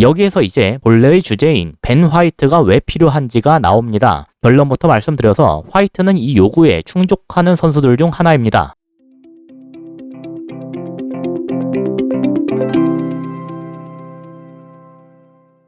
여기에서 이제 본래의 주제인 벤 화이트가 왜 필요한지가 나옵니다. 결론부터 말씀드려서 화이트는 이 요구에 충족하는 선수들 중 하나입니다.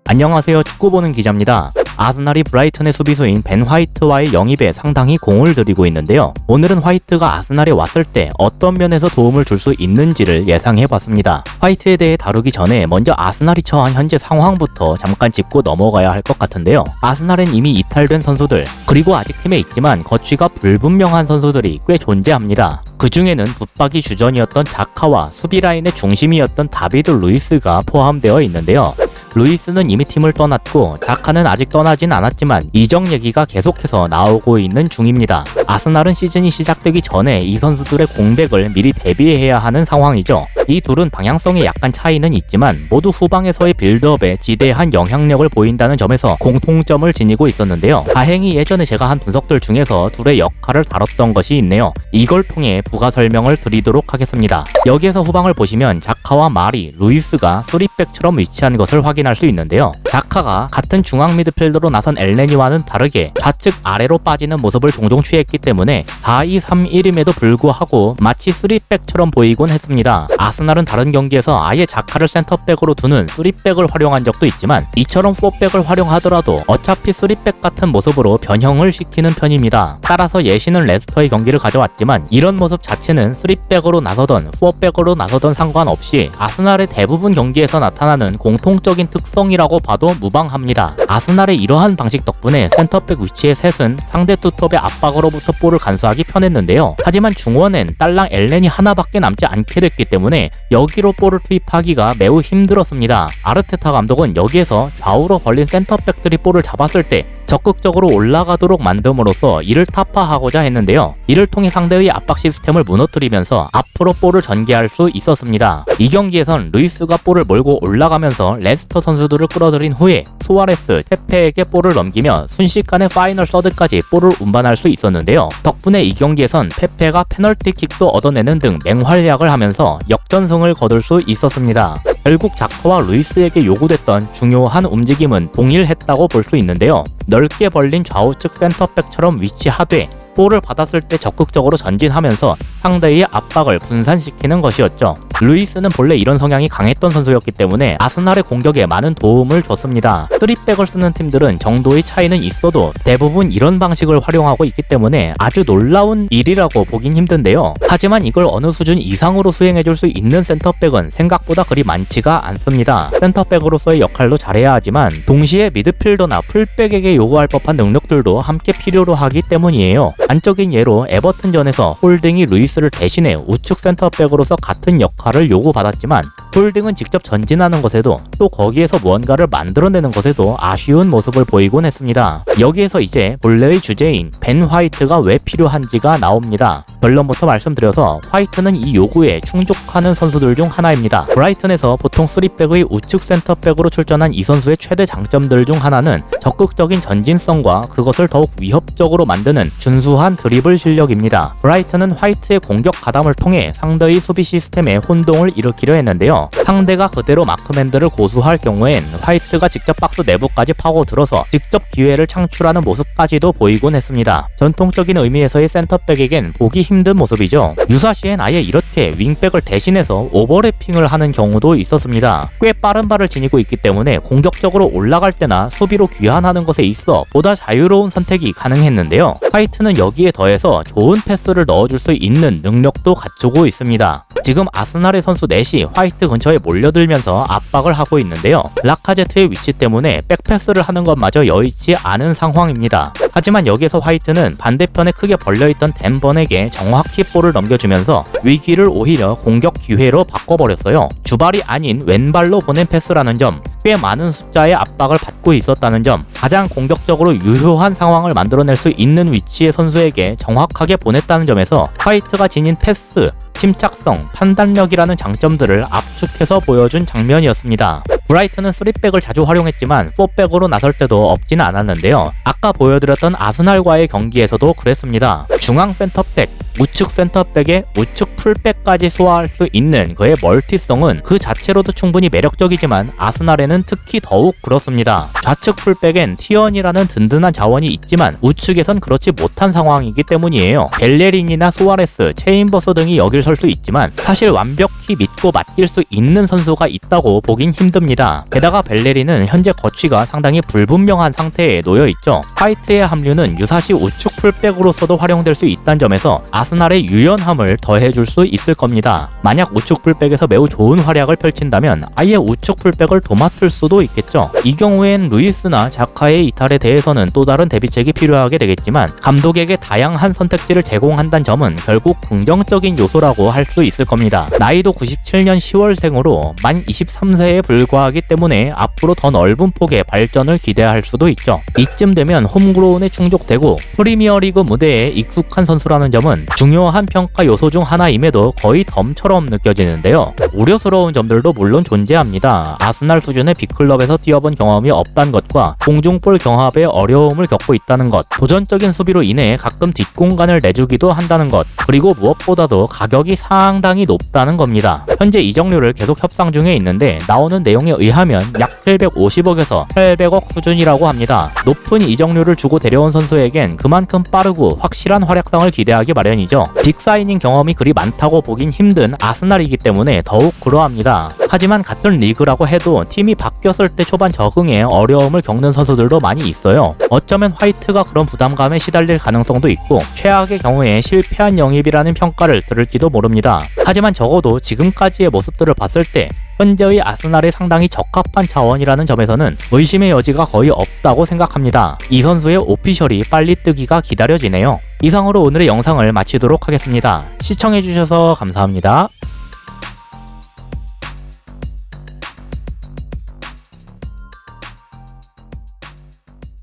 안녕하세요. 축구 보는 기자입니다. 아스날이 브라이튼의 수비수인 벤 화이트와의 영입에 상당히 공을 들이고 있는데요. 오늘은 화이트가 아스날에 왔을 때 어떤 면에서 도움을 줄 수 있는지를 예상해 봤습니다. 화이트에 대해 다루기 전에 먼저 아스날이 처한 현재 상황부터 잠깐 짚고 넘어가야 할 것 같은데요. 아스날엔 이미 이탈된 선수들, 그리고 아직 팀에 있지만 거취가 불분명한 선수들이 꽤 존재합니다. 그 중에는 붙박이 주전이었던 자카와 수비 라인의 중심이었던 다비드 루이스가 포함되어 있는데요. 루이스는 이미 팀을 떠났고 자카는 아직 떠나진 않았지만 이적 얘기가 계속해서 나오고 있는 중입니다. 아스날은 시즌이 시작되기 전에 이 선수들의 공백을 미리 대비해야 하는 상황이죠. 이 둘은 방향성에 약간 차이는 있지만 모두 후방에서의 빌드업에 지대한 영향력을 보인다는 점에서 공통점을 지니고 있었는데요. 다행히 예전에 제가 한 분석들 중에서 둘의 역할을 다뤘던 것이 있네요. 이걸 통해 부가 설명을 드리도록 하겠습니다. 여기에서 후방을 보시면 자카와 마리, 루이스가 쓰리백처럼 위치한 것을 확인 할 수 있는데요. 자카가 같은 중앙 미드필더로 나선 엘레니와는 다르게 좌측 아래로 빠지는 모습을 종종 취했기 때문에 4-2-3-1임에도 불구하고 마치 3백처럼 보이곤 했습니다. 아스날은 다른 경기에서 아예 자카를 센터백으로 두는 3백을 활용한 적도 있지만 이처럼 4백을 활용하더라도 어차피 3백 같은 모습으로 변형을 시키는 편입니다. 따라서 예시는 레스터의 경기를 가져왔지만 이런 모습 자체는 3백으로 나서던 4백으로 나서던 상관없이 아스날의 대부분 경기에서 나타나는 공통적인 특성이라고 봐도 무방합니다. 아스날의 이러한 방식 덕분에 센터백 위치의 셋은 상대 투톱의 압박으로부터 볼을 간수하기 편했는데요. 하지만 중원엔 딸랑 엘렌이 하나밖에 남지 않게 됐기 때문에 여기로 볼을 투입하기가 매우 힘들었습니다. 아르테타 감독은 여기에서 좌우로 벌린 센터백들이 볼을 잡았을 때 적극적으로 올라가도록 만듦으로써 이를 타파하고자 했는데요. 이를 통해 상대의 압박 시스템을 무너뜨리면서 앞으로 볼을 전개할 수 있었습니다. 이 경기에선 루이스가 볼을 몰고 올라가면서 레스터 선수들을 끌어들인 후에 수아레스, 테페에게 볼을 넘기며 순식간에 파이널 서드까지 볼을 운반할 수 있었는데요. 덕분에 이 경기에선 페페가 페널티킥도 얻어내는 등 맹활약을 하면서 역전승을 거둘 수 있었습니다. 결국 자커와 루이스에게 요구됐던 중요한 움직임은 동일했다고 볼 수 있는데요. 넓게 벌린 좌우측 센터백처럼 위치하되 볼을 받았을 때 적극적으로 전진하면서 상대의 압박을 분산시키는 것이었죠. 루이스는 본래 이런 성향이 강했던 선수였기 때문에 아스날의 공격에 많은 도움을 줬습니다. 3백을 쓰는 팀들은 정도의 차이는 있어도 대부분 이런 방식을 활용하고 있기 때문에 아주 놀라운 일이라고 보긴 힘든데요. 하지만 이걸 어느 수준 이상으로 수행해줄 수 있는 센터백은 생각보다 그리 많지가 않습니다. 센터백으로서의 역할도 잘해야 하지만 동시에 미드필더나 풀백에게 요구할 법한 능력들도 함께 필요로 하기 때문이에요. 단적인 예로 에버튼전에서 홀딩이 루이스를 대신해 우측 센터백으로서 같은 역할을 요구받았지만 홀딩은 직접 전진하는 것에도 또 거기에서 무언가를 만들어내는 것에도 아쉬운 모습을 보이곤 했습니다. 여기에서 이제 본래의 주제인 벤 화이트가 왜 필요한지가 나옵니다. 결론부터 말씀드려서 화이트는 이 요구에 충족하는 선수들 중 하나입니다. 브라이튼에서 보통 3백의 우측 센터백으로 출전한 이 선수의 최대 장점들 중 하나는 적극적인 전진성과 그것을 더욱 위협적으로 만드는 준수한 드리블 실력입니다. 브라이튼은 화이트의 공격 가담을 통해 상대의 수비 시스템에 혼동을 일으키려 했는데요. 상대가 그대로 마크맨들을 고수할 경우엔 화이트가 직접 박스 내부까지 파고들어서 직접 기회를 창출하는 모습까지도 보이곤 했습니다. 전통적인 의미에서의 센터백에겐 보기 힘든 모습이죠. 유사시엔 아예 이렇게 윙백을 대신해서 오버래핑을 하는 경우도 있었습니다. 꽤 빠른 발을 지니고 있기 때문에 공격적으로 올라갈 때나 수비로 귀환 하는 것에 있어 보다 자유로운 선택이 가능했는데요. 화이트는 여기에 더해서 좋은 패스를 넣어줄 수 있는 능력도 갖추고 있습니다. 지금 아스날의 선수 넷이 화이트 근처에 몰려들면서 압박을 하고 있는데요. 라카제트의 위치 때문에 백패스를 하는 것마저 여의치 않은 상황입니다. 하지만 여기서 화이트는 반대편에 크게 벌려있던 댄번에게 정확히 볼을 넘겨주면서 위기를 오히려 공격 기회로 바꿔버렸어요. 주발이 아닌 왼발로 보낸 패스라는 점, 꽤 많은 숫자의 압박을 받고 있었다는 점, 가장 공격적으로 유효한 상황을 만들어낼 수 있는 위치의 선수에게 정확하게 보냈다는 점에서 화이트가 지닌 패스, 침착성, 판단력이라는 장점들을 압축해서 보여준 장면이었습니다. 브라이트는 3백을 자주 활용했지만 4백으로 나설 때도 없지는 않았는데요. 아까 보여드렸던 아스날과의 경기에서도 그랬습니다. 중앙 센터백, 우측 센터백에 우측 풀백까지 소화할 수 있는 그의 멀티성은 그 자체로도 충분히 매력적이지만 아스날에는 특히 더욱 그렇습니다. 좌측 풀백엔 티언이라는 든든한 자원이 있지만 우측에선 그렇지 못한 상황이기 때문이에요. 벨레린이나 소아레스, 체인버스 등이 여길 설 수 있지만 사실 완벽히 믿고 맡길 수 있는 선수가 있다고 보긴 힘듭니다. 게다가 벨레린은 현재 거취가 상당히 불분명한 상태에 놓여 있죠. 화이트의 합류는 유사시 우측 풀백으로서도 활용될 수 있다는 점에서 아 스날의 유연함을 더해줄 수 있을 겁니다. 만약 우측 풀백에서 매우 좋은 활약을 펼친다면 아예 우측 풀백을 도맡을 수도 있겠죠. 이 경우엔 루이스나 자카의 이탈에 대해서는 또 다른 대비책이 필요하게 되겠지만 감독에게 다양한 선택지를 제공한다는 점은 결국 긍정적인 요소라고 할 수 있을 겁니다. 나이도 97년 10월생으로 만 23세에 불과하기 때문에 앞으로 더 넓은 폭의 발전을 기대할 수도 있죠. 이쯤 되면 홈그로운에 충족되고 프리미어리그 무대에 익숙한 선수라는 점은 중요한 평가 요소 중 하나임에도 거의 덤처럼 느껴지는데요. 우려스러운 점들도 물론 존재합니다. 아스날 수준의 빅클럽에서 뛰어본 경험이 없다는 것과 공중볼 경합에 어려움을 겪고 있다는 것, 도전적인 수비로 인해 가끔 뒷공간을 내주기도 한다는 것, 그리고 무엇보다도 가격이 상당히 높다는 겁니다. 현재 이적료를 계속 협상 중에 있는데 나오는 내용에 의하면 약 750억에서 800억 수준이라고 합니다. 높은 이적료를 주고 데려온 선수에겐 그만큼 빠르고 확실한 활약상을 기대하기 마련 이죠. 빅사이닝 경험이 그리 많다고 보긴 힘든 아스날이기 때문에 더욱 그러합니다. 하지만 같은 리그라고 해도 팀이 바뀌었을 때 초반 적응에 어려움을 겪는 선수들도 많이 있어요. 어쩌면 화이트가 그런 부담감에 시달릴 가능성도 있고 최악의 경우에 실패한 영입이라는 평가를 들을지도 모릅니다. 하지만 적어도 지금까지의 모습들을 봤을 때 현재의 아스날에 상당히 적합한 자원이라는 점에서는 의심의 여지가 거의 없다고 생각합니다. 이 선수의 오피셜이 빨리 뜨기가 기다려지네요. 이상으로 오늘의 영상을 마치도록 하겠습니다. 시청해주셔서 감사합니다.